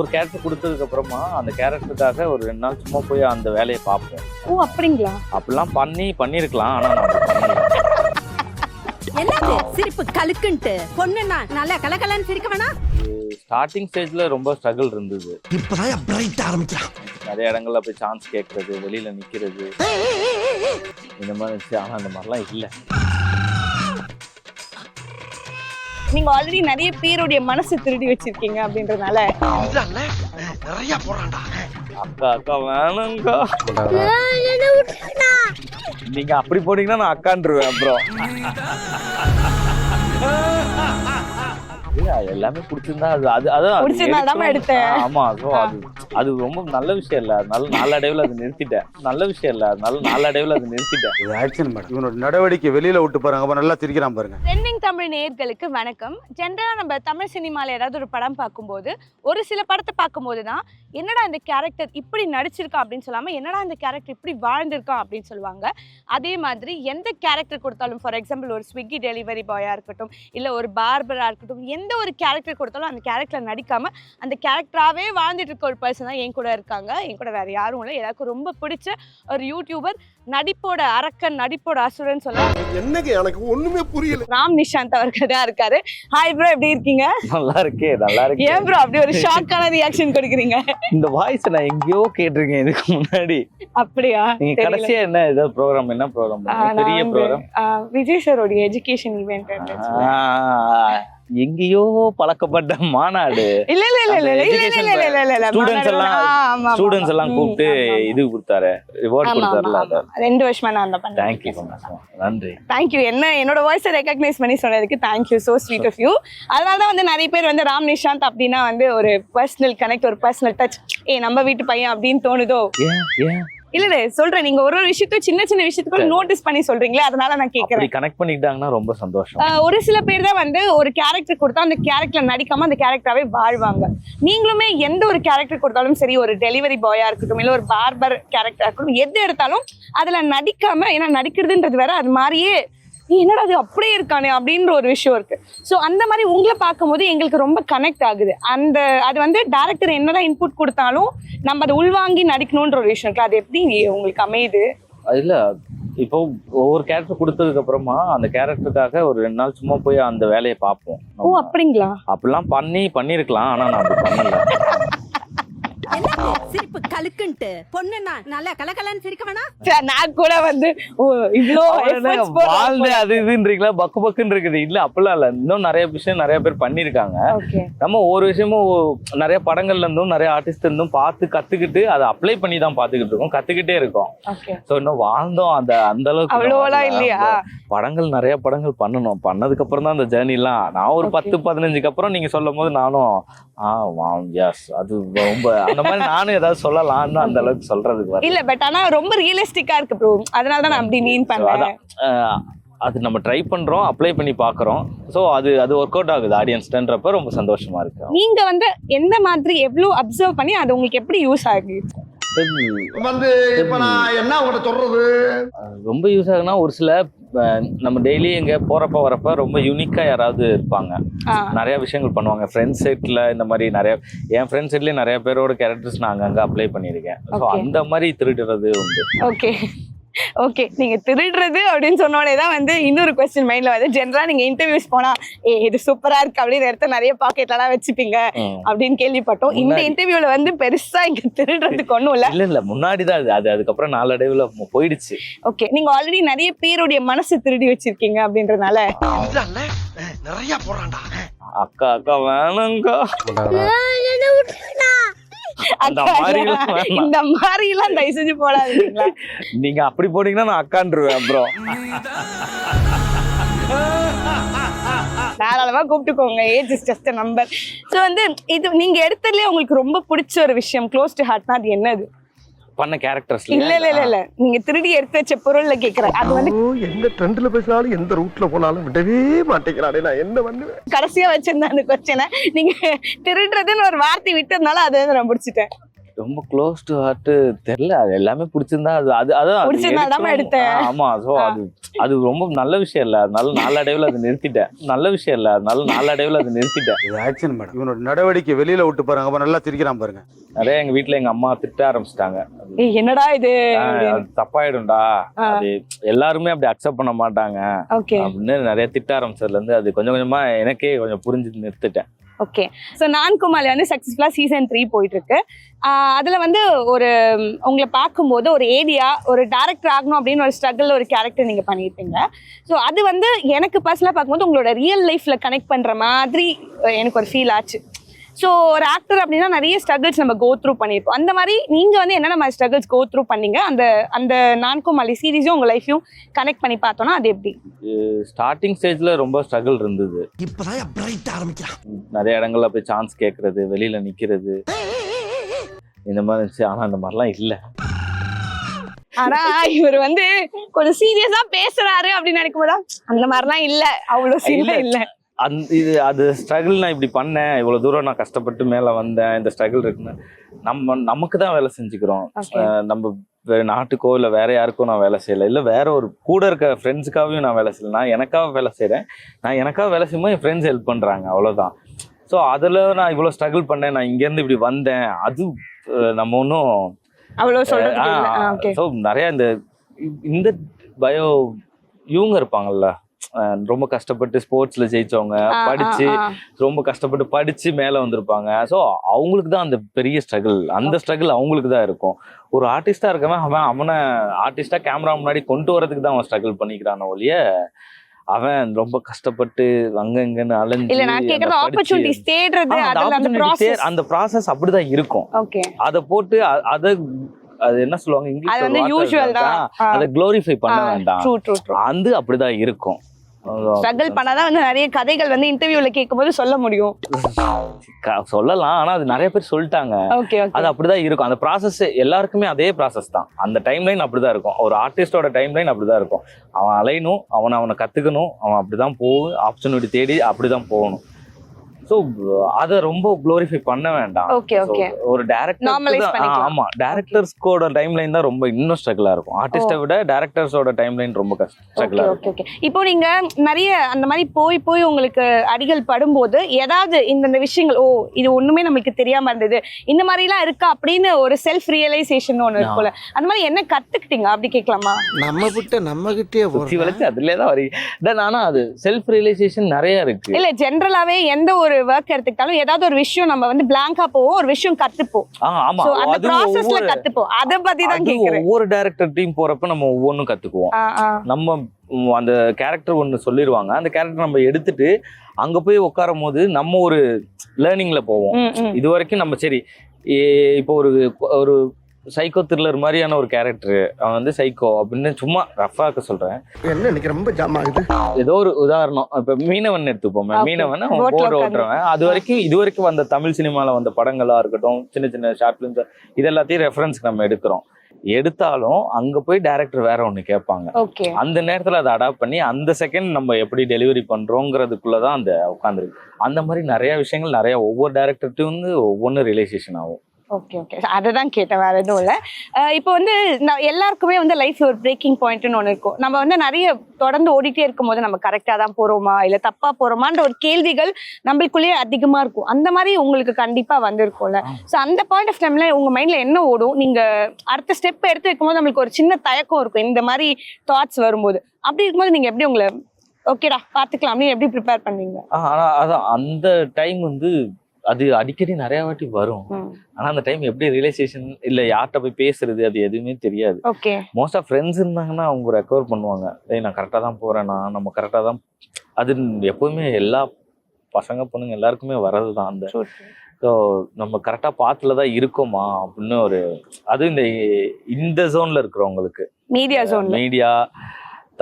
ஒவ்வொரு கேரக்டர் கொடுத்ததுக்கு அப்புறமா அந்த கேரக்டருக்காக ஒரு ரெண்டு நாள் சும்மா போய் அந்த வேலையை பார்ப்போம். ஓ அப்படிங்களா? அப்படிலாம் பண்ணி பண்ணியிருக்கலாம் ஆனால் நான் அப்படி பண்ணல. என்னது? சிரிப்பு கலுக்குன்ட்டு பொண்ணுன்னா நல்லா கலகலன்னு சிரிக்க வேணாம் ஸ்டார்டிங் ஸ்டேஜ்ல ரொம்ப ஸ்ட்ரகிள் இருந்தது. இப்பதான் பிரைட் ஆரம்பிக்கிறான். நிறைய இடங்கள்ல போய் சான்ஸ் கேட்கறது வெளியில நிக்கிறது. இந்த மாதிரி இருந்துச்சு ஆனா அந்த மாதிரிலாம் இல்ல. நீங்க ஆல்ரெடி நிறைய பேருடைய மனசு திருடி வச்சிருக்கீங்க அப்படின்றதுனால. நிறைய போறான்டா அக்கா அக்கா வேணுங்கக்கா. நீங்க அப்படி போனீங்கன்னா நான் அக்கான்றுவேன் அப்புறம் எல்லாமே பிடிச்சிருந்தா அது அது அதான் அது பிடிச்சிருந்தா. எடுத்தேன். ஆமா so அது அது ரொம்ப நல்ல விஷயம் இல்ல. நல்ல நாளடைவுல அது நிறுத்திட்டேன். நல்ல விஷயம் இல்ல. நல்ல நாளடைவுல அது நிறுத்திட்டேன். இது ஆக்ஷன் மேடம் இவனோட நடவடிக்கை வெளியில விட்டு பாருங்க. அப்ப நல்லா சிரிக்கிறான் பாருங்க. தமிழ் நேயர்களுக்கு வணக்கம். ஜென்ரலா நம்ம தமிழ் சினிமால ஏதாவது ஒரு படம் பார்க்கும்போது ஒரு சில படத்தை பார்க்கும்போது தான் என்னடா இந்த கேரக்டர் இப்படி நடிச்சிருக்கான் அப்படின்னு சொல்லாம என்னடா இந்த கேரக்டர் இப்படி வாழ்ந்திருக்கான் அப்படின்னு சொல்லுவாங்க. அதே மாதிரி எந்த கேரக்டர் கொடுத்தாலும் ஃபார் எக்ஸாம்பிள் ஒரு ஸ்விக்கி டெலிவரி பாயா இருக்கட்டும் இல்ல ஒரு பார்பரா இருக்கட்டும் எந்த ஒரு கேரக்டர் கொடுத்தாலும் அந்த கேரக்டர் நடிக்காம அந்த கேரக்டராகவே வாழ்ந்துட்டு இருக்க ஒரு பர்சன் தான் என் கூட இருக்காங்க. என் கூட வேற யாரும் இல்லை. எனக்கு ரொம்ப பிடிச்ச ஒரு யூடியூபர் நடிப்போட அரக்கன் நடிப்போட அசுரன் சொல்லலாம். என்னங்க எனக்கு ஒண்ணுமே புரியல. ராம் நிஷாந்த் அவர்கள் தான் இருக்காரு. ஹாய் ப்ரோ எப்படி இருக்கீங்க? நல்லா இருக்கே நல்லா இருக்கே. ஏன் ப்ரோ அப்படி ஒரு ஷாக்கான ரியாக்ஷன் கொடுக்குறீங்க? இந்த வாய்ஸ் நான் எங்கேயோ கேட்டிருக்கேன் இதுக்கு முன்னாடி. அப்படியா? நீங்க. கடைசியா என்ன ஏதோ ப்ரோக்ராம் என்ன ப்ரோக்ராம் பெரிய ப்ரோக்ராம் விஜய் சாரோடைய எஜுகேஷன் ஈவெண்ட் எங்கேயோ பழக்கப்பட்ட மாநாடு. இல்ல இல்ல இல்ல இல்ல இல்ல இல்ல இல்ல இல்ல இல்ல மாநாடு எல்லாம் ஸ்டூடெண்ட்ஸ். எல்லாம் கூப்பிட்டு. இது கொடுத்தாரு. ரிவார்ட் கொடுத்தாருல. ரெண்டு வருஷமா நான் அந்த பண்ணேன். நன்றி. தேங்க்யூ என்ன என்னோட வாய்ஸை ரெகக்னைஸ் பண்ணி சொன்னதுக்கு thank you so sweet of you அதனால தான் வந்து நிறைய பேர் வந்து ராம் நிஷாந்த் அப்படின்னா வந்து ஒரு பர்சனல் கனெக்ட் ஒரு பர்சனல் டச் ஏ நம்ம வீட்டு பையன் அப்படின்னு தோணுதோ? ஏன் ஏன்? இல்ல சொல்றேன். நீங்க ஒரு ஒரு விஷயத்தையும் சின்ன சின்ன விஷயத்துக்கு நோட்டீஸ் பண்ணி சொல்றீங்களே? அதனால நான் கேக்குறேன். கனெக்ட் பண்ணிக்கிட்டாங்கன்னா ரொம்ப சந்தோஷம். ஒரு சில பேர் தான் வந்து ஒரு கேரக்டர் கொடுத்தா அந்த கேரக்டர் நடிக்காம அந்த கேரக்டராகவே வாழ்வாங்க. நீங்களுமே எந்த ஒரு கேரக்டர் கொடுத்தாலும் சரி ஒரு டெலிவரி பாயா இருக்கட்டும் இல்லை ஒரு பார்பர் கேரக்டர் இருக்கட்டும் எது எடுத்தாலும் அதுல நடிக்காம ஏன்னா நடிக்கிறதுன்றது வேற அது மாதிரியே "ஏய், என்னடா அது அப்படியே இருக்கானே அப்படின்ற ஒரு விஷயம் இருக்கு. ஸோ அந்த மாதிரி உங்களை பார்க்கும்போது எங்களுக்கு ரொம்ப கனெக்ட் ஆகுது. அந்த அது வந்து டேரக்டர் என்னதான் இன்புட் கொடுத்தாலும் நம்ம அதை உள்வாங்கி நடிக்கணுன்ற ஒரு விஷயம் இருக்கு. அது எப்படி உங்களுக்கு அமையுது? இல்ல. இப்போ ஒவ்வொரு கேரக்டர் கொடுத்ததுக்கு அப்புறமா அந்த கேரக்டருக்காக ஒரு ரெண்டு நாள் சும்மா போய் அந்த வேலையை பார்ப்போம். ஓ அப்படிங்களா? அப்படிலாம் பண்ணி பண்ணியிருக்கலாம். ஆனா நான் அப்படி பண்ணல. சிரிப்பு கலுக்குன்ட்டு பொண்ணுன்னா நல்லா கலகலன்னு சிரிக்க சரி, நான் கூட வந்து இவ்வளோ வாழ்ந்து அது இதுன்றீங்களா? பக்கு பக்குன்னு இருக்குது. இல்ல அப்படிலாம் இல்ல. இன்னும் நிறைய விஷயம் நிறைய பேர் பண்ணிருக்காங்க நம்ம ஒவ்வொரு விஷயமும் நிறைய படங்கள்ல இருந்தும் நிறைய ஆர்டிஸ்ட் இருந்தும் பார்த்து கத்துக்கிட்டு அதை அப்ளை பண்ணி தான் பார்த்துக்கிட்டு இருக்கோம். கத்துக்கிட்டே இருக்கோம். ஸோ இன்னும் வாழ்ந்தோம் அந்த அந்த அளவுக்கு. அவ்வளோலாம். இல்லையா? படங்கள் நிறைய படங்கள் பண்ணணும். பண்ணதுக்கு அப்புறம் தான் அந்த ஜேர்னிலாம் நான் ஒரு. பத்து பதினஞ்சுக்கு அப்புறம் நீங்க சொல்லும் போது நானும் ஆ வாம் எஸ் அது ரொம்ப அந்த மாதிரி நானும் ஏதாவது சொல்லலாம்னு அந்த அளவுக்கு சொல்றதுக்கு இல்ல பட் ஆனா ரொம்ப ரியலிஸ்டிக்கா இருக்கு ப்ரோ அதனால தான் நான் அப்படி மீன் பண்ணேன். அது நம்ம ட்ரை பண்றோம் அப்ளை பண்ணி பார்க்கறோம். ஸோ அது அது ஒர்க் அவுட் ஆகுது ஆடியன்ஸ்ன்றப்ப ரொம்ப சந்தோஷமா இருக்கு. நீங்க வந்து எந்த மாதிரி எவ்வளவு அப்சர்வ் பண்ணி அது உங்களுக்கு எப்படி யூஸ் ஆகுது? வந்து இப்ப நான் என்ன உங்கள்ட்ட சொல்றது? ரொம்ப யூஸ் ஆகுனா ஒரு சில நம்ம டெய்லி எங்க போறப்ப வரப்ப ரொம்ப யூனிக்கா யாராவது இருப்பாங்க. நிறைய விஷயங்கள் பண்ணுவாங்க. ஃப்ரெண்ட்ஸ் செட்ல இந்த மாதிரி நிறைய என் ஃப்ரெண்ட்ஸ் செட்லயே நிறைய பேரோட கேரக்டர்ஸ் நான் அங்கங்க அப்ளை பண்ணியிருக்கேன். ஸோ. அந்த மாதிரி திருடுறது உண்டு. ஓகே ஓகே நீங்க திருடுறது அப்படின்னு சொன்னோடனே தான் வந்து இன்னொரு கொஸ்டின் மைண்ட்ல வந்து ஜென்ரலா நீங்க இன்டர்வியூஸ் போனா ஏ இது சூப்பரா இருக்கு அப்படின்னு எடுத்து நிறைய பாக்கெட்லாம் வச்சுப்பீங்க ம். அப்படின்னு கேள்விப்பட்டோம். இந்த. இன்டர்வியூல வந்து பெருசா இங்க திருடுறதுக்கு ஒண்ணும் இல்ல. இல்ல இல்ல முன்னாடி தான் அது. அது அதுக்கப்புறம் நாளடைவுல போயிடுச்சு. ஓகே நீங்க ஆல்ரெடி நிறைய பேருடைய மனசு திருடி வச்சிருக்கீங்க அப்படின்றதுனால. நிறைய போறான்டா அக்கா அக்கா வேணுங்கக்கா. அந்த வேணாம். இந்த மாதிரி எல்லாம் தயவு செஞ்சு போடாதீங்களா? நீங்க அப்படி போனீங்கன்னா நான் அக்கான்றுவேன் அப்புறம். தாராளமா கூப்பிட்டுக்கோங்க. Age is just number so வந்து இது நீங்க எடுத்ததுலயே உங்களுக்கு ரொம்ப பிடிச்ச ஒரு விஷயம் க்ளோஸ் டு ஹார்ட்னா அது என்னது? பண்ண கேரக்டர்ஸ் இல்ல இல்ல இல்ல. இல்ல நீங்க திருடி எடுத்து வச்ச பொருள்ல கேக்குறேன். அது வந்து எந்த ட்ரெண்ட்ல பேசினாலும் எந்த ரூட்ல போனாலும் விடவே மாட்டேங்கிறானே நான் என்ன பண்ணுவேன்? கடைசியா வச்சிருந்த அந்த கொஸ்டினை நீங்க திருடுறதுன்னு ஒரு வார்த்தை விட்டதுனால அது வந்து நான் பிடிச்சிட்டேன் ரொம்ப க்ளோஸ் டு ஹார்ட் தெரியல அது எல்லாமே பிடிச்சிருந்தா அது அது அதான். எடுத்தேன். ஆமா சோ ஆ. அது அது ரொம்ப நல்ல விஷயம் இல்ல. அதனால நாளடைவுல அது நிறுத்திட்டேன். நல்ல விஷயம் இல்ல. அதனால நாளடைவுல அது நிறுத்திட்டேன். ஆக்ஷன் மேடம் இவனோட நடவடிக்கை வெளியில விட்டு பாருங்க. அப்ப நல்லா சிரிக்கிறான் பாருங்க. நிறைய எங்க வீட்ல எங்க அம்மா திட்ட ஆரம்பிச்சிட்டாங்க. ஏய், என்னடா இது? தப்பாயிடும்டா. அது எல்லாருமே அப்படி அக்செப்ட் பண்ண மாட்டாங்க. அப்படின்னு நிறைய திட்ட ஆரம்பிச்சதுல இருந்து அது கொஞ்சம் கொஞ்சமா எனக்கே கொஞ்சம் புரிஞ்சு நிறுத்திட்டேன். ஓகே ஸோ நான் குமாலி வந்து சக்ஸஸ்ஃபுல்லாக சீசன் த்ரீ போயிட்டுருக்கு. அதில் வந்து ஒரு உங்களை பார்க்கும்போது ஒரு ஏரியா ஒரு டேரக்டர் ஆகணும் அப்படின்னு ஒரு ஸ்ட்ரகிள் ஒரு கேரக்டர் நீங்கள் பண்ணியிருப்பீங்க. ஸோ அது வந்து எனக்கு பர்சனலாக பார்க்கும்போது உங்களோட ரியல் லைஃப்பில் கனெக்ட் பண்ணுற மாதிரி எனக்கு ஒரு ஃபீல் ஆச்சு. ஸோ ஒரு ஆக்டர் அப்படின்னா நிறைய ஸ்ட்ரகிள்ஸ் நம்ம கோ த்ரூ பண்ணியிருப்போம் அந்த மாதிரி நீங்க வந்து என்னென்ன மாதிரி ஸ்ட்ரகிள்ஸ் கோ த்ரூ பண்ணீங்க? அந்த அந்த நான்குமாலி சீரீஸும் உங்க லைஃபையும் கனெக்ட் பண்ணி பார்த்தோம்னா அது எப்படி? ஸ்டார்டிங் ஸ்டேஜ்ல ரொம்ப ஸ்ட்ரகிள் இருந்தது. இப்பதான் பிரைட் ஆரம்பிக்கிறான். நிறைய இடங்கள்ல போய் சான்ஸ் கேட்கறது வெளியில நிக்கிறது. இந்த மாதிரி இருந்துச்சு. ஆனா அந்த மாதிரிலாம் இல்ல. ஆனா இவர் வந்து கொஞ்சம் சீரியஸா பேசுறாரு அப்படின்னு நினைக்கும் போதா அந்த மாதிரிலாம் இல்ல. அவ்வளவு சீனா இல்ல. அந்த இது அது ஸ்ட்ரகிள் நான் இப்படி பண்ணேன். இவ்வளவு தூரம் நான் கஷ்டப்பட்டு மேல வந்தேன். இந்த ஸ்ட்ரகிள் இருக்குன்னு நம்ம நமக்கு தான் வேலை செஞ்சுக்கிறோம். நம்ம வேற நாட்டுக்கோ இல்ல வேற யாருக்கோ நான் வேலை செய்யல. இல்ல வேற ஒரு கூட இருக்க ஃப்ரெண்ட்ஸுக்காகவும் நான் வேலை செய்யல. நான் எனக்காக வேலை செய்றேன். நான் எனக்காக வேலை செய்யும்போது என் ஃப்ரெண்ட்ஸ் ஹெல்ப் பண்றாங்க. அவ்வளவுதான். ஸோ அதுல நான் இவ்வளவு ஸ்ட்ரகிள் பண்ணேன். நான் இங்க இருந்து இப்படி வந்தேன். அது நம்ம ஒன்றும் ஓகே ஸோ நிறைய இந்த இந்த பயோ இவங்க இருப்பாங்கல்ல. ரொம்ப கஷ்டப்பட்டு ஸ்போர்ட்ஸ்ல ஜெயிச்சவங்க. படிச்சு ரொம்ப கஷ்டப்பட்டு படிச்சு மேல வந்திருப்பாங்க. ஸோ அவங்களுக்கு தான் அந்த பெரிய ஸ்ட்ரகிள் அந்த ஸ்ட்ரகிள் அவங்களுக்கு தான் இருக்கும். ஒரு ஆர்டிஸ்டா இருக்கவன் அவன் அவனை ஆர்டிஸ்டா கேமரா முன்னாடி கொண்டு வரதுக்கு தான் அவன் ஸ்ட்ரகிள் பண்ணிக்கிறான ஒழிய அவன் ரொம்ப கஷ்டப்பட்டு அங்க இங்கன்னு அலைஞ்சு இல்ல நான் கேக்குறது அந்த ப்ராசஸ் அப்படிதான் இருக்கும். ஓகே அத போட்டு அத அது என்ன சொல்லுவாங்க அது இங்கிலீஷ்ல அதை குளோரிஃபை பண்ண வேண்டாம். அது அப்படிதான் இருக்கும். ஸ்ட்ரகிள் பண்ணாதான் வந்து நிறைய கதைகள் வந்து இன்டர்வியூல கேட்கும்போது சொல்ல முடியும். சொல்லலாம். ஆனா அது நிறைய பேர் சொல்லிட்டாங்க. அது அப்படிதான் இருக்கும். அந்த ப்ராசஸ் எல்லாருக்குமே அதே ப்ராசஸ் தான். அந்த டைம் லைன் அப்படிதான் இருக்கும். ஒரு ஆர்டிஸ்டோட டைம் லைன் அப்படிதான் இருக்கும். அவன் அலையணும் அவனை அவனை கத்துக்கணும். அவன் அப்படிதான் போகும். ஆப்பர்ச்சுனிட்டி தேடி அப்படிதான் போகணும். ஸோ அதை ரொம்ப குளோரிஃபை பண்ண வேண்டாம். ஓகே ஓகே ஒரு டேரக்டர் பண்ணிக்கலாம். ஆமா. டேரக்டர்ஸ்கோட டைம் லைன் தான் ரொம்ப இன்னும் ஸ்ட்ரகிளா இருக்கும். ஆர்டிஸ்டை விட டேரக்டர்ஸோட டைம் லைன் ரொம்ப ஸ்ட்ரகிளா இருக்கும். ஓகே ஓகே இப்போ நீங்க நிறைய அந்த மாதிரி போய் போய் உங்களுக்கு அடிகள் படும்போது ஏதாவது இந்தந்த விஷயங்கள் ஓ இது ஒண்ணுமே நம்மளுக்கு தெரியாம இருந்தது. இந்த மாதிரி எல்லாம் இருக்கா அப்படின்னு ஒரு செல்ஃப் ரியலைசேஷன் ஒண்ணு இருக்கும்ல. அந்த மாதிரி என்ன கத்துக்கிட்டீங்க? அப்படி கேட்கலாமா? நம்ம கிட்ட நம்ம கிட்டே வளைச்சு அதுலயே தான் வரி. தென் ஆனா அது செல்ஃப் ரியலைசேஷன் நிறைய இருக்கு. இல்ல ஜென்ரலாவே எந்த ஒரு ஒர்க் எடுத்துக்கிட்டாலும் ஏதாவது ஒரு விஷயம் நம்ம வந்து பிளாங்கா போவோம் ஒரு விஷயம் கத்துப்போம். ஆமா. அந்த ப்ராசஸ்ல கத்துப்போம். அத பத்தி தான் கேக்குறேன். ஒவ்வொரு டேரக்டர் டீம் போறப்ப நம்ம ஒவ்வொன்றும் கத்துக்குவோம். நம்ம அந்த கேரக்டர் ஒன்று சொல்லிடுவாங்க அந்த கேரக்டர் நம்ம எடுத்துட்டு அங்க போய் உட்காரும் போது நம்ம ஒரு லேர்னிங்ல போவோம். இது வரைக்கும் நம்ம சரி இப்போ ஒரு ஒரு சைக்கோ த்ரில்லர் மாதிரியான ஒரு கேரக்டர் அவன் வந்து சைக்கோ அப்படின்னு சும்மா ரஃபாக்க சொல்றேன். என்ன இன்னைக்கு ரொம்ப ஜாம் ஆகுது? ஏதோ ஒரு உதாரணம். இப்ப மீனவன் எடுத்துப்போமே. மீனவன் அவன் போர். ஓட்டுறவன். அது வரைக்கும் இது வரைக்கும் வந்த தமிழ் சினிமால வந்த படங்களா இருக்கட்டும் சின்ன சின்ன ஷார்ட் பிலிம்ஸ் இது எல்லாத்தையும் ரெஃபரன்ஸ்க்கு நம்ம எடுக்கிறோம். எடுத்தாலும் அங்க போய் டைரக்டர் வேற ஒண்ணு கேட்பாங்க. அந்த நேரத்துல அதை அடாப்ட் பண்ணி அந்த செகண்ட் நம்ம எப்படி டெலிவரி பண்றோங்கிறதுக்குள்ளதான் அந்த உட்காந்துருக்கு அந்த மாதிரி நிறைய விஷயங்கள் நிறைய ஒவ்வொரு டேரக்டர்ட்டும் வந்து ஒவ்வொன்று ரிலேஷன் ஆகும். ஓகே ஓகே அதை தான் கேட்டேன் வேற எதுவும் இல்லை. இப்போ வந்து நான் எல்லாருக்குமே வந்து லைஃப் ஒரு பிரேக்கிங் பாயிண்ட்னு ஒன்று இருக்கும். நம்ம வந்து நிறைய தொடர்ந்து ஓடிட்டே இருக்கும்போது நம்ம கரெக்டாக தான் போகிறோமா இல்லை தப்பாக போகிறோமான்ற ஒரு கேள்விகள் நம்மளுக்குள்ளேயே அதிகமாக இருக்கும். அந்த மாதிரி உங்களுக்கு கண்டிப்பாக வந்திருக்கும்ல. ஸோ அந்த பாயிண்ட் ஆஃப் டைம்ல உங்கள் மைண்டில் என்ன ஓடும்? நீங்கள் அடுத்த ஸ்டெப் எடுத்து வைக்கும்போது நம்மளுக்கு ஒரு சின்ன தயக்கம் இருக்கும். இந்த மாதிரி தாட்ஸ் வரும்போது. அப்படி இருக்கும்போது நீங்கள் எப்படி உங்களை ஓகேடா பார்த்துக்கலாம் எப்படி ப்ரிப்பேர் பண்ணீங்க ஆ, ஆனா அதான் அந்த டைம் வந்து அது அடிக்கடி நிறைய வாட்டி வரும். ஆனா அந்த டைம் எப்படி ரியலைசேஷன் இல்ல யார்கிட்ட போய் பேசுறது அது எதுவுமே தெரியாது. ஓகே. மோஸ்ட் ஆஃப் ஃப்ரெண்ட்ஸ் இருந்தாங்கன்னா அவங்க ரெக்கவர் பண்ணுவாங்க. ஏய் நான் கரெக்டாக தான் போறேனா நம்ம கரெக்டாக தான் அது எப்பவுமே எல்லா பசங்க பொண்ணுங்க எல்லாருக்குமே வர்றது தான் அந்த ஸோ நம்ம கரெக்டாக பாத்துல தான் இருக்கோமா அப்படின்னு ஒரு அது இந்த இந்த ஜோன்ல இருக்கிறவங்களுக்கு. மீடியா ஜோன் மீடியா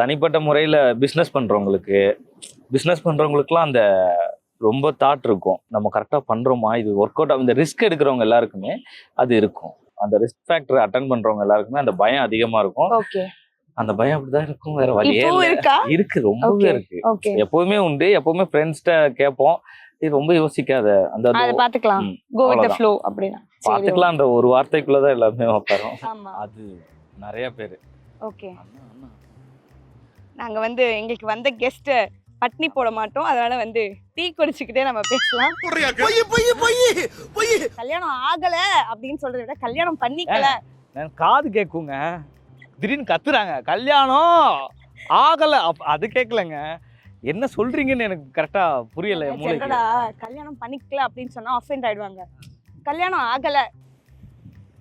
தனிப்பட்ட முறையில பிஸ்னஸ் பண்றவங்களுக்கு. பிஸ்னஸ் பண்றவங்களுக்குலாம் அந்த ரொம்ப தாட் இருக்கும். நம்ம கரெக்டாக பண்றோமா? இது ஒர்க் அவுட் இந்த ரிஸ்க் எடுக்கிறவங்க எல்லாருக்குமே அது இருக்கும். அந்த ரிஸ்க் ஃபேக்டர் அட்டன் பண்றவங்க எல்லாருக்குமே அந்த பயம் அதிகமா இருக்கும். ஓகே அந்த பயம் அப்படிதான் இருக்கும். வேற வழியே. இருக்கா? ரொம்பவே. இருக்கு. எப்பவுமே உண்டு. எப்பவுமே ஃப்ரெண்ட்ஸ்கிட்ட கேட்போம். இது ரொம்ப யோசிக்காத. அந்த அதை பாத்துக்கலாம் கோ பாத்துக்கலான்ற ஒரு வார்த்தைக்குள்ளதான் எல்லாமே உட்காரும் அது நிறைய பேரு. ஓகே. நாங்க வந்து எங்களுக்கு வந்த கெஸ்ட் பட்னி போட மாட்டோம். அதனால வந்து டீ குடிச்சுக்கிட்டே நம்ம பேசலாம். கல்யாணம் ஆகல அப்படின்னு சொல்றதை விட கல்யாணம் பண்ணிக்கல. நான் காது கேக்குங்க. திடீர்னு கத்துறாங்க. கல்யாணம் ஆகல. அது கேட்கலங்க என்ன சொல்றீங்கன்னு எனக்கு கரெக்டா புரியல கல்யாணம் பண்ணிக்கல அப்படின்னு சொன்னா அஃபெண்ட் ஆயிடுவாங்க. கல்யாணம் ஆகல.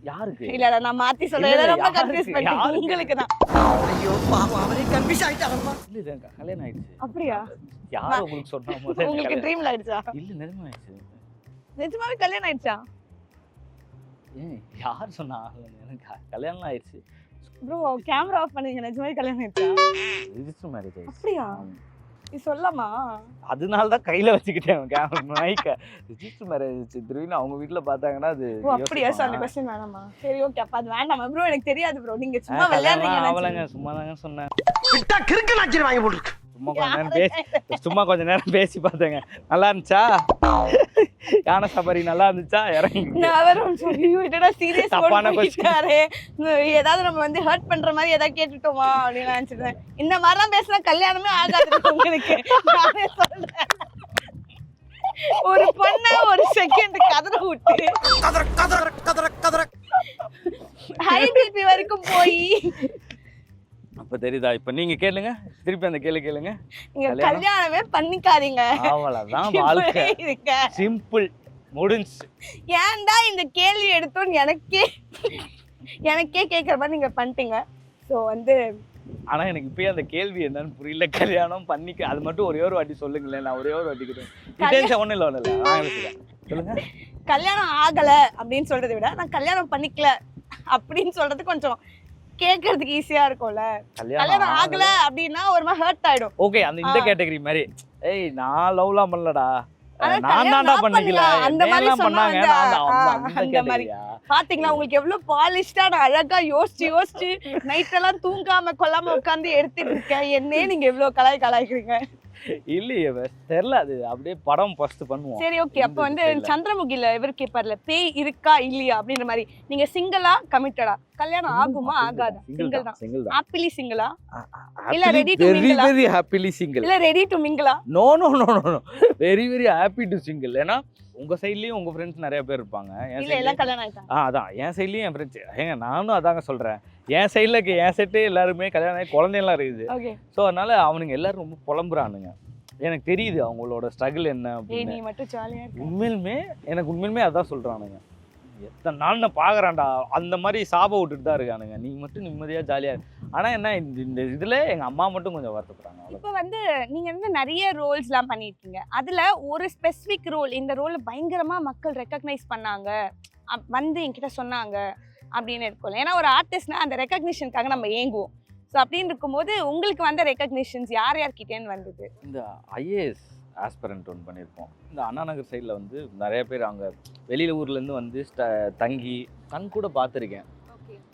யாருக்கு? இல்ல நான் மாத்தி சொல்றேன். ரொம்ப? கன்ஃபியூஸ் பண்ணிட்டேன்? உங்களுக்கு தான் இல்ல இது கல்யாணம் ஆயிடுச்சு. அப்படியா? யார் உங்களுக்கு சொன்னா முதல்ல உங்களுக்கு? ட்ரீம்ல ஆயிடுச்சா? இல்ல நிஜமா ஆயிடுச்சு. நிஜமாவே கல்யாணம் ஆயிடுச்சா? ஏன் யார் சொன்னா? எனக்கு கல்யாணம் ஆயிடுச்சு. ப்ரோ கேமரா ஆஃப் பண்ணுங்க. நிஜமாவே கல்யாணம் ஆயிடுச்சா? ரிஜிஸ்டர் மேரேஜ் ஆயிடுச்சு. அப்படியா? நீ சொல்லலாமா அதனால தான் கையில வச்சுக்கிட்டேன் கேமரா மைக்க ரிஜிஸ்டர் மேரேஜ் திருவின்னு அவங்க வீட்ல பார்த்தாங்கன்னா அது ஓ அப்படியா? சார் அந்த. கொஸ்டின் வேணாமா சரி ஓகே அப்ப அது வேண்டாமா. ப்ரோ எனக்கு தெரியாது ப்ரோ நீங்க சும்மா விளையாடுறீங்க ஆவலைங்க சும்மா தாங்க சொன்னேன். விட்டா கிறுக்கு வாங்கி போட்டுருக்கு. சும்மா கொஞ்ச நேரம் பேசி சும்மா கொஞ்ச நேரம் பேசி பார்த்தேங்க நல்லா இருந்துச்சா? யானை சபரி நல்லா இருந்துச்சா? இறங்கி தப்பான ஏதாவது நம்ம வந்து ஹர்ட் பண்ற மாதிரி ஏதாவது கேட்டுட்டோமா அப்படின்னு நினைச்சிட்டேன் இந்த மாதிரிலாம் பேசினா கல்யாணமே ஆகாது உங்களுக்கு. நானே சொல்றேன். ஒரு பொண்ண ஒரு செகண்ட் கதற விட்டு. ஹை பிபி வரைக்கும் போய். அப்ப தெரியுதா? இப்ப நீங்க கேளுங்க. திருப்பி அந்த கேள்வி கேளுங்க. நீங்க கல்யாணம்? பண்ணிக்காதீங்க. அவ்வளவுதான் வாழ்க்கை. சிம்பிள் முடிஞ்சு. ஏன்டா இந்த கேள்வி எடுத்தோன்னு எனக்கே எனக்கே கேட்குற மாதிரி நீங்க பண்ணிட்டீங்க. ஸோ வந்து ஆனா எனக்கு இப்பயே அந்த கேள்வி என்னன்னு புரியல. கல்யாணம் பண்ணிக்க அது மட்டும் ஒரே ஒரு வாட்டி சொல்லுங்களேன். நான் ஒரே ஒரு வாட்டி கிட்டேன் ஒன்றும் இல்லை ஒன்றும் இல்லை. சொல்லுங்க. கல்யாணம் ஆகல அப்படின்னு சொல்றதை விட நான் கல்யாணம் பண்ணிக்கல அப்படின்னு சொல்றது கொஞ்சம் கேட்கறதுக்கு ஈஸியா இருக்கும்ல. கல்யாணம் ஆகல. அப்படின்னா ஒரு மாதிரி ஹர்ட் ஆயிடும். ஓகே அந்த இந்த. கேட்டகரி மாதிரி. ஏய் நான் லவ்லாம் பண்ணலடா. நான் தான்டா பண்ணிக்கல. அந்த மாதிரி பண்ணாங்க? அந்த- மாதிரி. பாத்தீங்களா? உங்களுக்கு எவ்வளவு பாலிஷ்டா நான் அழகா யோசிச்சு யோசிச்சு நைட் எல்லாம் தூங்காம கொல்லாம உட்கார்ந்து எடுத்துட்டு இருக்கேன். என்னே நீங்க எவ்வளவு கலாய் கலாய்க்கிறீங்க? இல்லையே. தெரியல அது. அப்படியே படம் ஃபர்ஸ்ட் பண்ணுவோம். சரி ஓகே அப்போ வந்து. சந்திரமுகில இவர் கேட்பார்ல பேய் இருக்கா இல்லையா? அப்படின்ற மாதிரி. நீங்க சிங்கிளா கமிட்டடா கல்யாணம் ஆகுமா ஆகாதா? சிங்கிள் தான். ஹாப்பிலி சிங்கிளா இல்ல, ready to very? Very happily single இல்ல ready to மிங்கிளா no no no no no very very happy to single ஏன்னா உங்க சைட்லயும் உங்க ஃப்ரெண்ட்ஸ் நிறைய பேர் இருப்பாங்க. என் இல்ல எல்லாம் கல்யாணம் ஆயிட்டாங்க. ஆ அதான். என் சைட்லயும் என் ஃப்ரெண்ட்ஸ் ஏங்க நானும் அதாங்க சொல்றேன். என் சைடுல என் செட்டு எல்லாருமே கல்யாணம் ஆகி குழந்தையெல்லாம் இருக்குது. ஓகே ஸோ அதனால அவனுங்க எல்லாரும் ரொம்ப புலம்புறானுங்க. எனக்கு தெரியுது அவங்களோட ஸ்ட்ரகிள் என்ன அப்படின்னு. இருக்க. உண்மையிலுமே எனக்கு உண்மையிலுமே அதான் சொல்றானுங்க. எத்தனை நாள் நான் பார்க்குறான்டா அந்த மாதிரி சாப விட்டுட்டு தான் இருக்கானுங்க. நீ மட்டும் நிம்மதியா ஜாலியா இரு. ஆனா என்ன இந்த இந்த இதுல எங்க அம்மா மட்டும் கொஞ்சம் வருத்தப்படுறாங்க. இப்போ வந்து நீங்க வந்து நிறைய ரோல்ஸ்லாம் பண்ணியிருக்கீங்க அதுல ஒரு ஸ்பெசிஃபிக் ரோல் இந்த ரோலை பயங்கரமா மக்கள் ரெக்கக்னைஸ் பண்ணாங்க. வந்து என்கிட்ட சொன்னாங்க அப்படின்னு இருக்கும்ல ஏன்னா ஒரு ஆர்டிஸ்ட்னா அந்த ரெக்கக்னிஷனுக்காக நம்ம ஏங்குவோம். ஸோ அப்படின்னு இருக்கும்போது உங்களுக்கு வந்த ரெக்கக்னிஷன்ஸ் யார் யார்கிட்டேன்னு வந்தது? இந்த ஐஏஎஸ் ஆஸ்பரண்ட் ஒன்று பண்ணியிருப்போம் இந்த அண்ணா நகர் சைடில் வந்து நிறைய பேர் அங்கே வெளியில ஊர்ல இருந்து வந்து ஸ்ட- தங்கி கண் கூட பார்த்துருக்கேன்.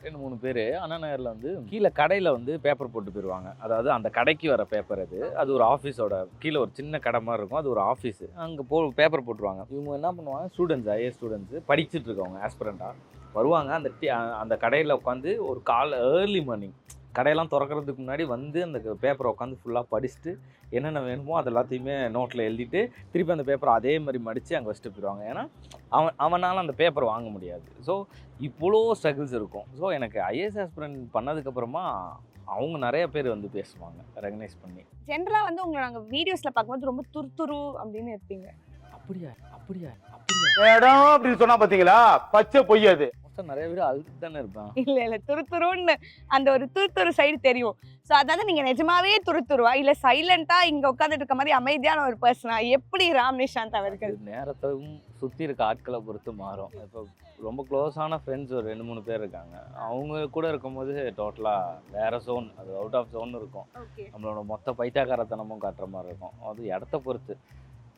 ரெண்டு மூணு பேர் அண்ணா நகரில் வந்து கீழே கடையில் வந்து பேப்பர் போட்டு போயிடுவாங்க அதாவது அந்த கடைக்கு வர பேப்பர் அது. அது ஒரு ஆஃபீஸோட கீழே ஒரு சின்ன கடை மாதிரி இருக்கும். அது ஒரு ஆஃபீஸு அங்கே போ பேப்பர் போட்டுருவாங்க. இவங்க என்ன பண்ணுவாங்க? ஸ்டூடெண்ட்ஸ் ஐஏஎஸ் ஸ்டூடெண்ட்ஸு படிச்சுட்டு இருக்கவங்க ஆஸ்பிரண்ட்டாக வருவாங்க. அந்த அந்த கடையில் உட்காந்து ஒரு கால் ஏர்லி மார்னிங் கடையெல்லாம் திறக்கறதுக்கு முன்னாடி வந்து அந்த பேப்பரை உட்காந்து ஃபுல்லாக படிச்சுட்டு என்னென்ன வேணுமோ அது எல்லாத்தையுமே நோட்டில் எழுதிட்டு திருப்பி அந்த பேப்பரை அதே மாதிரி மடித்து அங்கே வச்சுட்டு போயிடுவாங்க. ஏன்னா அவன் அவனால் அந்த பேப்பர் வாங்க முடியாது. ஸோ இவ்வளோ ஸ்ட்ரகிள்ஸ் இருக்கும். ஸோ எனக்கு ஐஏஎஸ் ஆஸ்பிரண்ட் பண்ணதுக்கப்புறமா அவங்க நிறைய பேர் வந்து பேசுவாங்க ரெகனைஸ் பண்ணி. ஜென்ரலாக வந்து உங்களை நாங்கள் வீடியோஸில் பார்க்கும்போது ரொம்ப துருதுரு அப்படின்னு இருப்பீங்க. அப்படியா? அப்படியா? அப்படியா? இடம் அப்படின்னு சொன்னா பாத்தீங்களா? பச்சை பொய் அது. மொத்தம் நிறைய பேர் அழுது தானே இருப்பேன் இல்ல இல்ல துருதுருன்னு அந்த ஒரு துருதுரு சைடு தெரியும். ஸோ அதாவது நீங்க நிஜமாவே துருதுருவா இல்ல சைலண்டா இங்க உட்காந்துட்டு இருக்க மாதிரி அமைதியான ஒரு பர்சனா எப்படி ராம் நிஷாந்த் அவர்கள்? நேரத்தையும் சுற்றி இருக்க ஆட்களை பொறுத்து மாறும். இப்போ ரொம்ப க்ளோஸான ஃப்ரெண்ட்ஸ் ஒரு ரெண்டு மூணு பேர் இருக்காங்க. அவங்க கூட இருக்கும்போது டோட்டலாக வேற ஜோன் அது அவுட் ஆஃப் ஜோன் இருக்கும். நம்மளோட மொத்த பைத்தியக்காரத்தனமும் காட்டுற மாதிரி இருக்கும். அது இடத்த பொறுத்து.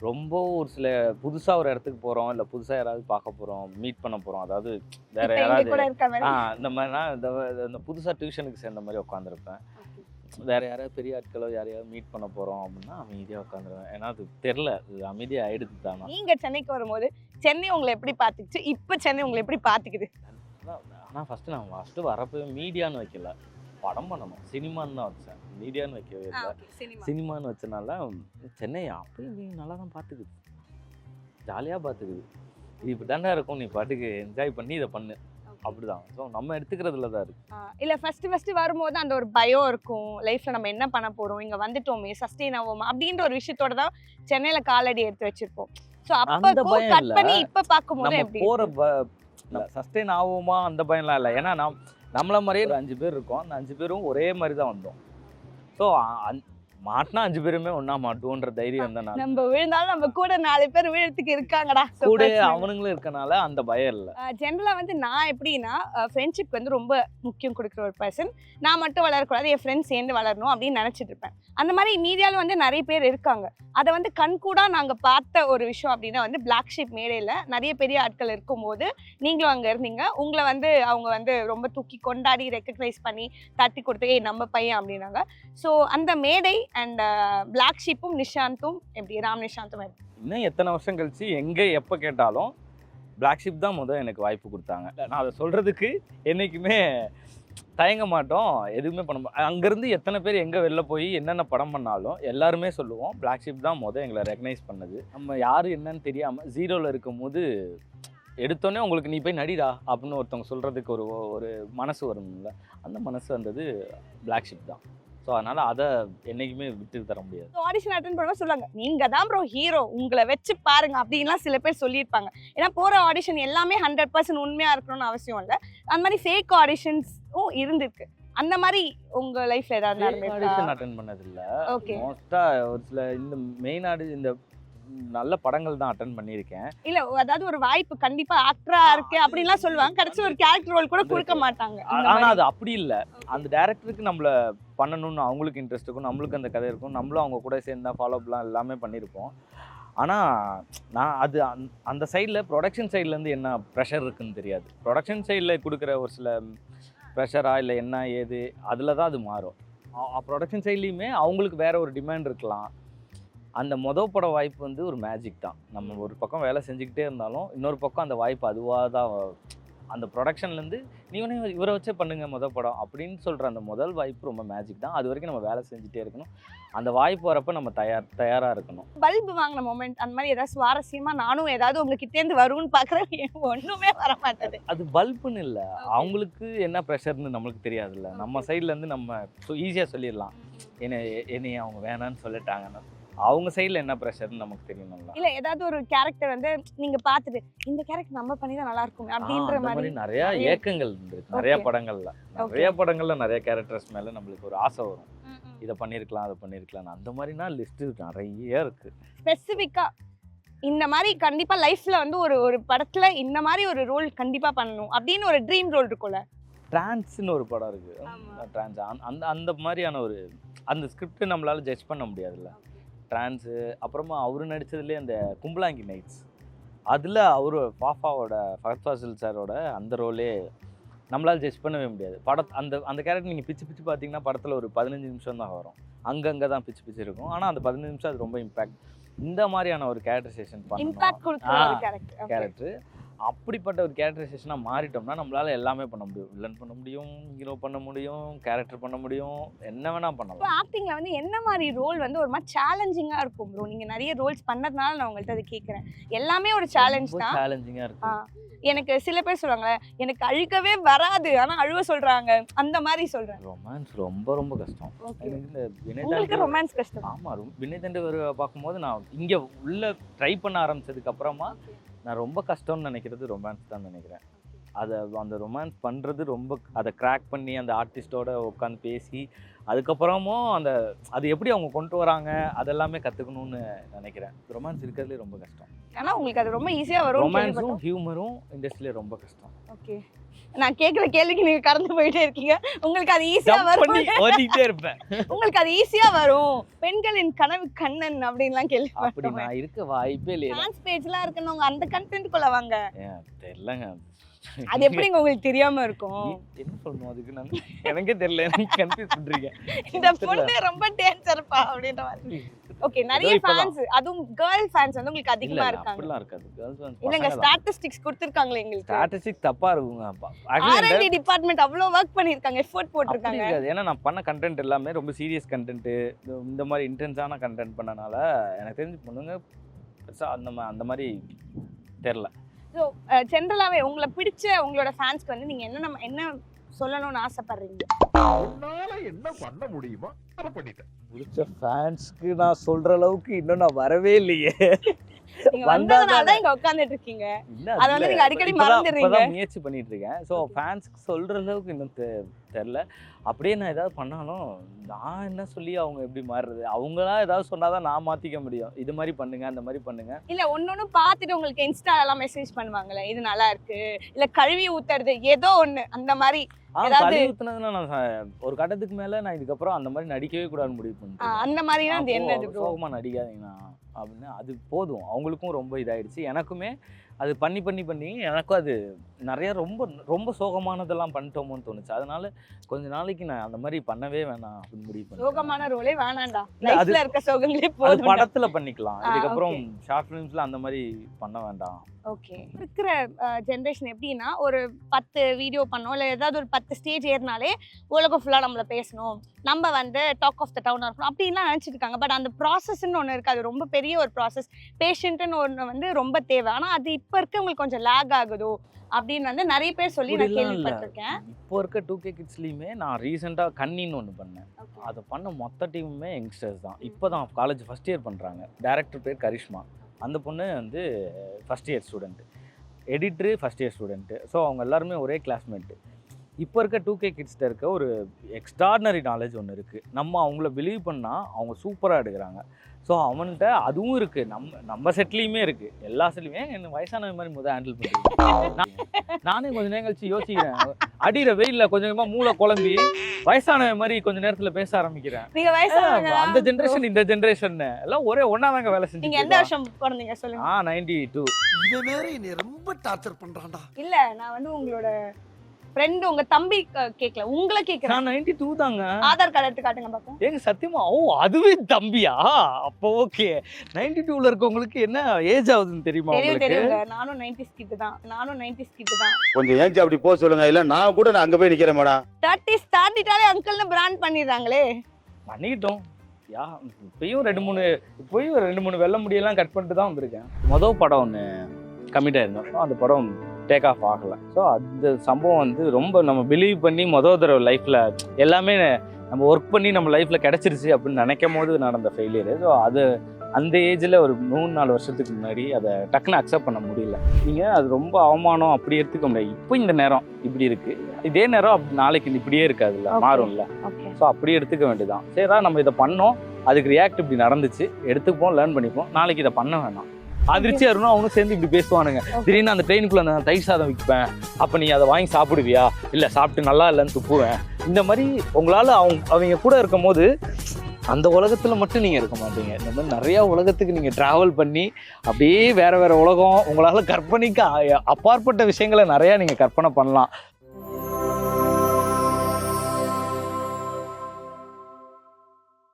ரொம்ப ஒரு சில புதுசாக ஒரு இடத்துக்கு போகிறோம் இல்லை புதுசாக யாராவது பார்க்க போகிறோம் மீட் பண்ண போகிறோம் அதாவது வேற யாராவது ஆ இந்த மாதிரினா இந்த புதுசாக டியூஷனுக்கு சேர்ந்த மாதிரி உட்காந்துருப்பேன் வேற யாராவது பெரிய ஆட்களோ யாரையாவது மீட் பண்ண போறோம் அப்படின்னா அமைதியா உட்காந்துருவேன் ஏன்னா அது தெரில அது அமைதியா ஆயிடுது தானா. நீங்க சென்னைக்கு வரும்போது சென்னை உங்களை எப்படி பாத்துக்குச்சு இப்ப சென்னை உங்களை எப்படி பாத்துக்குது ஆனா ஃபர்ஸ்ட் நான் ஃபர்ஸ்ட் வரப்போ மீடியான்னு வைக்கல. படம் பண்ணணும். சினிமான்னு தான் வச்சேன். மீடியான்னு வைக்கவே இல்லை. சினிமான்னு வச்சனால சென்னை அப்பயும் நல்லா தான் பார்த்துக்குது. ஜாலியாக பார்த்துக்குது. இது இப்படி தாண்டா இருக்கும். நீ பாட்டுக்கு என்ஜாய் பண்ணி இதை பண்ணு. அப்படிதான். ஸோ நம்ம எடுத்துக்கிறதுல தான் இருக்கு. இல்ல ஃபர்ஸ்ட் ஃபர்ஸ்ட் வரும்போது அந்த ஒரு பயம் இருக்கும். லைஃப்ல நம்ம என்ன பண்ண போறோம்? இங்க வந்துட்டோமே. சஸ்டெயின் ஆவோமா? அப்படின்ற ஒரு விஷயத்தோட தான் சென்னையில காலடி எடுத்து வச்சிருப்போம். சோ அந்த அப்ப கட். பண்ணி இப்ப பாக்கும்போது நம்ம எப்படி போகிற சஸ்டெயின் ஆகுமா அந்த பயம்லாம் இல்லை. ஏன்னா நாம் நம்மள மாதிரியே ஒரு அஞ்சு பேர் இருக்கோம். அந்த அஞ்சு பேரும் ஒரே மாதிரி தான் வந்தோம் ஸோ மாட்டினா அஞ்சு பேருமே ஒன்றா மாட்டுவோன்ற தைரியம் தான் நம்ம விழுந்தாலும் நம்ம கூட நாலு பேர் விழுறதுக்கு இருக்காங்கடா. கூட அவனுங்களும் இருக்கனால அந்த பயம் இல்லை. ஜென்ரலா வந்து நான் எப்படின்னா ஃப்ரெண்ட்ஷிப் வந்து ரொம்ப முக்கியம் கொடுக்குற ஒரு பர்சன் நான் மட்டும் வளரக்கூடாது என் ஃப்ரெண்ட்ஸ் சேர்ந்து வளரணும் அப்படின்னு நினைச்சிட்டு இருப்பேன். அந்த மாதிரி மீடியாவில் வந்து நிறைய பேர் இருக்காங்க. அதை வந்து கண்கூடா நாங்கள் பார்த்த ஒரு விஷயம் அப்படின்னா வந்து பிளாக் ஷீப் மேடையில் நிறைய பெரிய ஆட்கள் இருக்கும்போது நீங்களும் அங்கே இருந்தீங்க. உங்களை வந்து அவங்க வந்து ரொம்ப தூக்கி கொண்டாடி ரெக்கக்னைஸ் பண்ணி தட்டி கொடுத்து ஏய் நம்ம பையன் அப்படின்னாங்க. ஸோ அந்த மேடை அண்ட் பிளாக் ஷீப்பும் நிஷாந்தும் எப்படி ராம் நிஷாந்தும் எப்படி? இன்னும் எத்தனை வருஷம் கழிச்சு எங்கே எப்போ கேட்டாலும் பிளாக் ஷிப் தான் முதல் எனக்கு வாய்ப்பு கொடுத்தாங்க. நான் அதை சொல்கிறதுக்கு என்றைக்குமே தயங்க மாட்டோம். எதுவுமே பண்ண மாட்டோம் அங்கேருந்து எத்தனை பேர் எங்கே வெளில போய் என்னென்ன படம் பண்ணாலும் எல்லாருமே சொல்லுவோம். பிளாக் ஷிப் தான் முதல் எங்களை ரெக்கனைஸ் பண்ணது. நம்ம யார் என்னன்னு தெரியாமல் ஜீரோவில் இருக்கும்போது எடுத்தோடனே உங்களுக்கு நீ போய் நடிடா அப்படின்னு ஒருத்தவங்க சொல்கிறதுக்கு ஒரு ஒரு மனசு வரும்ல. அந்த மனசு வந்தது பிளாக் ஷிப் தான். ஸோ அதனால் அதை என்றைக்குமே விட்டு தர முடியாது. ஆடிஷன் அட்டன் பண்ணும்போது சொல்லுவாங்க நீங்க தான் ப்ரோ ஹீரோ உங்களை வச்சு பாருங்க அப்படின்லாம் சில பேர் சொல்லியிருப்பாங்க. ஏன்னா போற ஆடிஷன் எல்லாமே ஹண்ட்ரட் பர்சன்ட் உண்மையா இருக்கணும்னு அவசியம் இல்லை. அந்த மாதிரி ஃபேக் ஆடிஷன்ஸும் இருந்திருக்கு. அந்த மாதிரி உங்க லைஃப்ல ஏதாவது ஆடிஷன் அட்டன் பண்ணதில்ல. ஓகே மோஸ்டா ஒரு சில இந்த மெயின் ஆடு இந்த நல்ல படங்கள் தான் அட்டன் பண்ணியிருக்கேன். இல்ல அதாவது ஒரு வாய்ப்பு கண்டிப்பா ஆக்டரா இருக்கு அப்படின்லாம் சொல்லுவாங்க. கடைசி ஒரு கேரக்டர் ரோல் கூட கொடுக்க மாட்டாங்க. ஆனா. அது அப்படி இல்லை. அந்த டேரக்டருக்கு நம்மள பண்ணணும்னு அவங்களுக்கு இன்ட்ரெஸ்ட் இருக்கும் நம்மளுக்கு அந்த கதை இருக்கும். நம்மளும் அவங்க கூட சேர்ந்து தான் ஃபாலோ பண்ணலாம் எல்லாமே பண்ணியிருப்போம். ஆனால் நான் அது அந்த- சைடில் ப்ரொடக்ஷன் சைட்லேருந்து என்ன ப்ரெஷர் இருக்குன்னு தெரியாது. ப்ரொடக்ஷன் சைடில் கொடுக்குற ஒரு சில ப்ரெஷரா இல்லை என்ன ஏது அதில் தான் அது மாறும். ப்ரொடக்ஷன் சைட்லேயுமே அவங்களுக்கு வேற ஒரு டிமாண்ட் இருக்கலாம். அந்த மொதல் பட வாய்ப்பு வந்து ஒரு மேஜிக் தான். நம்ம ஒரு பக்கம் வேலை செஞ்சுக்கிட்டே இருந்தாலும் இன்னொரு பக்கம் அந்த வாய்ப்பு அதுவாக தான் அந்த ப்ரொடக்ஷன்லேருந்து நீ வேணா இவரை வச்சே பண்ணுங்க மொதல் படம் அப்படின்னு சொல்கிற அந்த முதல் வாய்ப்பு ரொம்ப மேஜிக் தான். அது வரைக்கும் நம்ம வேலை செஞ்சுட்டே இருக்கணும். அந்த வாய்ப்பு வரப்போ நம்ம தயார் தயாராக இருக்கணும். பல்பு வாங்கின மொமெண்ட் அந்த மாதிரி ஏதாவது சுவாரஸ்யமா நானும் ஏதாவது உங்ககிட்ட இருந்து வரும்னு பாக்குறேன் ஒண்ணுமே வர மாட்டேது அது பல்புன்னு இல்லை. அவங்களுக்கு என்ன ப்ரெஷர்னு நம்மளுக்கு தெரியாதுல்ல. நம்ம சைட்லேருந்து நம்ம ஈஸியாக சொல்லிடலாம். என்னை என்னைய அவங்க வேணான்னு சொல்லிட்டாங்கன்னு. அவங்க சைடில் என்ன ப்ரெஷர்னு நமக்கு தெரியணும்ல இல்ல ஏதாவது ஒரு கேரக்டர் வந்து நீங்க பாத்துட்டு இந்த கேரக்டர் நம்ம பண்ணி தான் நல்லா இருக்குமே அப்படின்ற மாதிரி. நிறைய ஏக்கங்கள் இருக்கு நிறைய. படங்கள்ல. நிறைய படங்கள்ல நிறைய கேரக்டர்ஸ் மேல நம்மளுக்கு ஒரு ஆசை வரும். இதை பண்ணியிருக்கலாம் அதை பண்ணியிருக்கலாம் அந்த மாதிரினா லிஸ்ட் நிறைய இருக்கு. ஸ்பெசிஃபிக்கா இந்த மாதிரி கண்டிப்பா லைஃப்ல வந்து ஒரு ஒரு படத்துல இந்த மாதிரி ஒரு ரோல் கண்டிப்பா பண்ணணும் அப்படின்னு ஒரு ட்ரீம் ரோல் இருக்கும்ல. டிரான்ஸ்னு ஒரு படம் இருக்கு. டிரான்ஸ் அந்த அந்த மாதிரியான ஒரு அந்த ஸ்கிரிப்ட் நம்மளால ஜட்ஜ் பண்ண முடியாதுல்ல. டிரான்ஸு அப்புறமா அவரு நடிச்சதுலேயே அந்த கும்பலாங்கி நைட்ஸ் அதில் அவரு பாஃபாவோட ஃபகத் ஃபாசில் சாரோட அந்த ரோலே நம்மளால ஜட்ஜ் பண்ணவே முடியாது. பட அந்த அந்த கேரக்டர் நீங்கள் பிச்சு பிச்சு பார்த்தீங்கன்னா படத்தில் ஒரு பதினஞ்சு நிமிஷம் தான் வரும். அங்கங்கே தான் பிச்சு பிச்சு இருக்கும். ஆனால் அந்த பதினஞ்சு நிமிஷம் அது ரொம்ப இம்பாக்ட் இந்த மாதிரியான ஒரு கேரக்டரைசேஷன் கேரக்டர் கேரக்டர் அப்படிப்பட்ட ஒரு கேரக்டரைசேஷனாக மாறிட்டோம்னா நம்மளால எல்லாமே பண்ண முடியும். வில்லன் பண்ண முடியும் ஹீரோ பண்ண முடியும் கேரக்டர் பண்ண முடியும். என்ன வேணா இப்போ பண்ணலாம் ஆக்டிங்ல வந்து என்ன மாதிரி ரோல் வந்து ஒரு மாதிரி சேலஞ்சிங்கா இருக்கும் ப்ரோ நீங்க நிறைய ரோல்ஸ் பண்ணதுனால நான் உங்கள்ட்ட அதை கேட்குறேன் எல்லாமே ஒரு சேலஞ்ச் தான். சேலஞ்சிங்காக இருக்கு. ஆ. எனக்கு சில பேர் சொல்லுவாங்க எனக்கு அழுகவே வராது ஆனா அழுவ சொல்றாங்க. அந்த மாதிரி சொல்றேன். ரொமான்ஸ் ரொம்ப ரொம்ப கஷ்டம். உங்களுக்கு ரொமான்ஸ் கஷ்டம். ஆமா ரொம்ப வினய் தண்டவர் பார்க்கும்போது நான் இங்க உள்ள ட்ரை பண்ண ஆரம்பிச்சதுக்கு அப்புறமா நான் ரொம்ப கஷ்டம்னு நினைக்கிறது ரொமான்ஸ் தான் நினைக்கிறேன். அதை அந்த ரொமான்ஸ் பண்ணுறது ரொம்ப அதை கிராக் பண்ணி அந்த ஆர்டிஸ்டோட உட்காந்து பேசி அதுக்கப்புறமும் அந்த அது எப்படி அவங்க கொண்டு வராங்க அதெல்லாமே கற்றுக்கணும்னு நினைக்கிறேன். ரொமான்ஸ் இருக்கிறதுலே ரொம்ப கஷ்டம். ஆனா உங்களுக்கு அது ரொம்ப ஈஸியா வரும் ரொமான்ஸும் ஹியூமரும் இண்டஸ்ட்ரியில ரொம்ப கஷ்டம். ஓகே நான் கேக்குற கேள்விக்கு நீங்க கடந்து போயிட்டே இருக்கீங்க. உங்களுக்கு அது ஈஸியா வரும். இருப்பேன். உங்களுக்கு அது ஈஸியா வரும். பெண்களின் கனவு கண்ணன் அப்படின்லாம் அப்படி கேள்விப்பட்டோம் நான் இருக்க வாய்ப்பே இல்லையே. டான்ஸ் பேஜ்லாம் இருக்குன்னு அந்த கண்டென்ட்குள்ள வாங்க. ஏன் தெரியலங்க. அது எப்படிங்க உங்களுக்கு தெரியாம இருக்கும்? என்ன சொல்லணும் அதுக்கு நான்? எனக்கே தெரியல. எனக்கு கன்ஃபியூஸ் பண்றீங்க. இந்த பொண்ணு ரொம்ப டேஞ்சர்ப்பா அப்படின்ற மாதிரி. ஓகே நிறைய. ஃபேன்ஸ் அதுவும் கேர்ள் ஃபேன்ஸ் வந்து உங்களுக்கு அதிகமா இருக்காங்க. அப்படிலாம் இருக்காது. கேர்ள்ஸ் இல்லங்க வந்து ஸ்டாட்டிஸ்டிக்ஸ் கொடுத்திருக்காங்களே எங்களுக்கு. ஸ்டாட்டிஸ்டிக் தப்பா இருக்குங்க. ஆர்என்டி டிபார்ட்மெண்ட் அவ்வளவு ஒர்க் பண்ணிருக்காங்க எஃபோர்ட் போட்டிருக்காங்க. இருக்காது. ஏன்னா நான் பண்ண கண்டென்ட் எல்லாமே ரொம்ப சீரியஸ் கண்டென்ட் இந்த மாதிரி இன்டென்ஸான கண்டென்ட் பண்ணனால எனக்கு தெரிஞ்சு பொண்ணுங்க அந்த அந்த மாதிரி தெரில ஸோ ஜென்ரலாவே உங்களை பிடிச்ச உங்களோட ஃபேன்ஸ்க்கு வந்து நீங்க என்ன நம்ம என்ன சொல்லணும்னு ஆசைப்படுறீங்க. உன்னால என்ன பண்ண முடியுமோ அதை பண்ணிட்டேன். பிடிச்ச ஃபேன்ஸ்க்கு நான் சொல்ற அளவுக்கு இன்னும் நான் வரவே இல்லையே. நீங்க வந்ததுனால தான். இங்க உட்கார்ந்துட்டு இருக்கீங்க அதை வந்து. நீங்க அடிக்கடி மறந்துடுறீங்க. முயற்சி பண்ணிட்டு இருக்கேன் ஸோ ஃபேன்ஸ்க்கு சொல்ற அளவுக்கு இன்னும் தெ- தெரியல. அப்படியே நான் ஏதாவது பண்ணாலும் நான் என்ன சொல்லி அவங்க எப்படி மாறுறது? அவங்களா ஏதாவது சொன்னாதான் நான் மாத்திக்க முடியும். இது மாதிரி பண்ணுங்க அந்த மாதிரி பண்ணுங்க. இல்ல ஒன்னொன்னு பார்த்துட்டு உங்களுக்கு இன்ஸ்டா எல்லாம் மெசேஜ் பண்ணுவாங்கல்ல இது நல்லா இருக்கு. இல்ல கழுவி ஊத்துறது ஏதோ ஒண்ணு அந்த மாதிரி. ஒரு கட்டத்துக்கு மேல நான் இதுக்கப்புறம் அந்த மாதிரி நடிக்கவே கூடாதுன்னு முடிவு ஆ, பண்ணிட்டேன் அந்த மாதிரினா அது என்னது சோகமா நடிக்காதீங்கண்ணா அப்படின்னு அது போதும். அவங்களுக்கும் ரொம்ப இதாயிடுச்சு. எனக்குமே அது பண்ணி பண்ணி பண்ணி எனக்கும் அது நிறைய ரொம்ப ரொம்ப சோகமானதெல்லாம் பண்ணிட்டோமோன்னு தோணுச்சு. அதனால கொஞ்ச நாளைக்கு நான் அந்த மாதிரி பண்ணவே வேணாம் அப்படின்னு முடிவு. சோகமான ரோலே அது- லைஃப்ல இருக்க சோகங்களே போதும் படத்துல பண்ணிக்கலாம். ஆ, இதுக்கப்புறம் ஷார்ட் ஃபிலிம்ஸ்ல அந்த மாதிரி பண்ண வேண்டாம். ஓகே இருக்கிற ஜென்ரேஷன் எப்படின்னா ஒரு பத்து வீடியோ பண்ணோம். இல்லை ஏதாவது ஒரு பத்து ஸ்டேஜ் ஏறினாலே உலகம் ஃபுல்லாக நம்மள பேசணும். நம்ம வந்து டாக் ஆஃப் த டவுனாக இருக்கணும். அப்படின்லாம் நினச்சிட்டு இருக்காங்க பட் அந்த ப்ராசஸ்ன்னு ஒன்று இருக்குது அது ரொம்ப பெரிய ஒரு ப்ராசஸ் பேஷண்ட்டுன்னு ஒன்று வந்து ரொம்ப தேவை. ஆனால் அது இப்போ இருக்கவங்களுக்கு கொஞ்சம் லேக் ஆகுதோ அப்படின்னு வந்து நிறைய பேர் சொல்லி நான். கேள்விப்பட்டிருக்கேன். இப்போ இருக்க டூ கே கிட்ஸ்லயுமே நான் ரீசெண்டாக கன்னின்னு ஒன்று பண்ணேன். அதை பண்ண மொத்த டீமுமே யங்ஸ்டர்ஸ் தான். இப்போ தான் காலேஜ் ஃபஸ்ட் இயர் பண்ணுறாங்க டேரக்டர் பேர் கரிஷ்மா. அந்த பொண்ணு வந்து first year student editor first year student so அவங்க எல்லாருமே ஒரே கிளாஸ்மேட்டு இப்போ இருக்க டூ கே கிட்ஸ்ட இருக்க ஒரு எக்ஸ்ட்ராடினரி நாலேஜ் ஒன்று இருக்குது நம்ம அவங்கள பிலீவ் பண்ணால் அவங்க சூப்பராக எடுக்கிறாங்க. ஸோ அவன்கிட்ட அதுவும் இருக்குது நம்ம நம்ம செட்லேயுமே இருக்குது எல்லா செட்லையுமே என்ன வயசானவங்க மாதிரி முதல் ஹேண்டில் பண்ணுறேன் நானே கொஞ்ச நேரம் கழிச்சு யோசிக்கிறேன். அடிக்கிற வெயில்ல கொஞ்சம் கொஞ்சமா மூளை குழம்பி வயசானவன் மாதிரி கொஞ்ச நேரத்துல பேச ஆரம்பிக்கிறேன். அந்த ஜென்ரேஷன் இந்த ஜென்ரேஷன் எல்லாம் ஒரே ஒண்ணா தாங்க வேலை நீங்க எந்த செஞ்சு வருஷம் பிறந்தீங்க சொல்லுங்க. ஆ நைன்டி டூ இவன் வேற என்னை ரொம்ப டார்ச்சர் பண்றான்டா. இல்ல நான் வந்து உங்களோட ஃப்ரெண்ட் உங்க தம்பி க- கேக்கல. உங்களை கேக்குறேன். நான் நைன்டி டூ தாங்க. ஆதார் கார்டு எடுத்து காட்டுங்க பாப்போம். ஏங்க சத்தியமா? ஓ அதுவே தம்பியா? அப்போ ஓகே நைன்டி டூல இருக்கவங்களுக்கு என்ன ஏஜ் ஆகுதுன்னு தெரியுமா தெரியும் உங்களுக்கு? தெரியுங்க. நானும் நைன்டிஸ் கிட்டு தான். நானும் நைன்டிஸ் கிட்டு தான். கொஞ்சம் ஏஞ்சி அப்படி போக சொல்லுங்க. இல்ல நான் கூட நான் அங்க போய் நிக்கிறேன் மேடம். தேர்ட்டிஸ் தாண்டிட்டாலே அங்கிள்னு பிராண்ட் பண்ணிடுறாங்களே. பண்ணிட்டோம் யா இப்பயும் ரெண்டு மூணு இப்பயும் ரெண்டு மூணு வெள்ள முடியெல்லாம் கட் பண்ணிட்டு தான் வந்திருக்கேன். மொதல் படம் ஒன்று கமிட் ஆயிருந்தோம் ஸோ அந்த படம் டேக் ஆஃப் ஆகலை. ஸோ அந்த சம்பவம் வந்து ரொம்ப நம்ம பிலீவ் பண்ணி மொதல் தடவை லைஃப்பில் எல்லாமே நம்ம ஒர்க் பண்ணி நம்ம லைஃப்பில் கிடச்சிருச்சு அப்படின்னு நினைக்கும் போது நடந்த ஃபெயிலியர் ஸோ அது அந்த ஏஜில் ஒரு மூணு நாலு வருஷத்துக்கு முன்னாடி அதை டக்குன்னு அக்செப்ட் பண்ண முடியல. நீங்கள் அது ரொம்ப அவமானம் அப்படி எடுத்துக்க முடியாது. இப்போ இந்த நேரம் இப்படி இருக்குது இதே நேரம் அப்படி நாளைக்கு இப்படியே இருக்காதுல்ல. மாறும்ல. ஸோ அப்படி எடுத்துக்க வேண்டியதான் சரிடா நம்ம இதை பண்ணோம். அதுக்கு ரியாக்ட் இப்படி நடந்துச்சு. எடுத்துப்போம் லேர்ன் பண்ணிப்போம் நாளைக்கு இதை பண்ண வேணாம். அதிர்ச்சியா இருக்கணும் அவனும் சேர்ந்து இப்படி பேசுவானுங்க. திடீர்னு அந்த ட்ரெயினுக்குள்ள நான் தயிர் சாதம் விற்பேன் அப்ப நீ அதை வாங்கி சாப்பிடுவியா? இல்ல சாப்பிட்டு நல்லா இல்லைன்னு துப்புவேன். இந்த மாதிரி உங்களால அவங்க அவங்க கூட இருக்கும் போது அந்த உலகத்துல மட்டும் நீங்க இருக்க மாட்டீங்க. இந்த மாதிரி நிறைய உலகத்துக்கு நீங்க டிராவல் பண்ணி அப்படியே வேற வேற உலகம் உங்களால கற்பனைக்கு அப்பாற்பட்ட விஷயங்களை நிறைய நீங்க கற்பனை பண்ணலாம்.